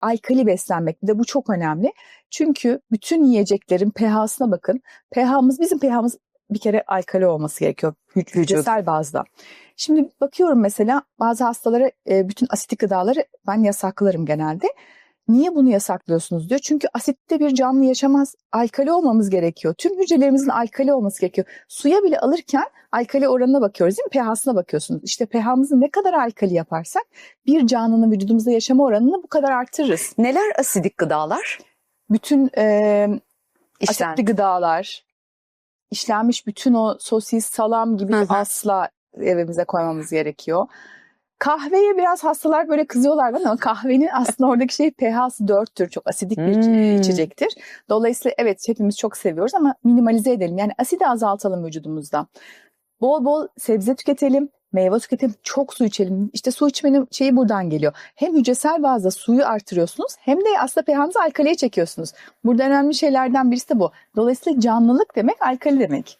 alkali beslenmek. Bir de bu çok önemli. Çünkü bütün yiyeceklerin pH'sına bakın. pH'mız bizim pH'mız bir kere alkali olması gerekiyor hü- hücresel bazda. Şimdi bakıyorum mesela bazı hastalara bütün asitik gıdaları ben yasaklarım genelde. Niye bunu yasaklıyorsunuz diyor. Çünkü asitte bir canlı yaşamaz. Alkali olmamız gerekiyor. Tüm hücrelerimizin alkali olması gerekiyor. Suya bile alırken alkali oranına bakıyoruz değil mi? pH'sına bakıyorsunuz. İşte pH'mızı ne kadar alkali yaparsak bir canlının vücudumuzda yaşama oranını bu kadar artırırız. Neler asidik gıdalar? Bütün e, asitli gıdalar, işlenmiş bütün o sosis, salam gibi asla evimize koymamız gerekiyor. Kahveye biraz hastalar böyle kızıyorlar bana ama kahvenin aslında oradaki şey pH'sı 4'tür. Çok asidik bir Hmm. içecektir. Dolayısıyla evet hepimiz çok seviyoruz ama minimalize edelim. Yani asidi azaltalım vücudumuzda. Bol bol sebze tüketelim, meyve tüketelim, çok su içelim. İşte su içmenin şeyi buradan geliyor. Hem hücresel bazda suyu artırıyorsunuz hem de aslında pH'ınızı alkaliye çekiyorsunuz. Burada önemli şeylerden birisi de bu. Dolayısıyla canlılık demek alkali demek.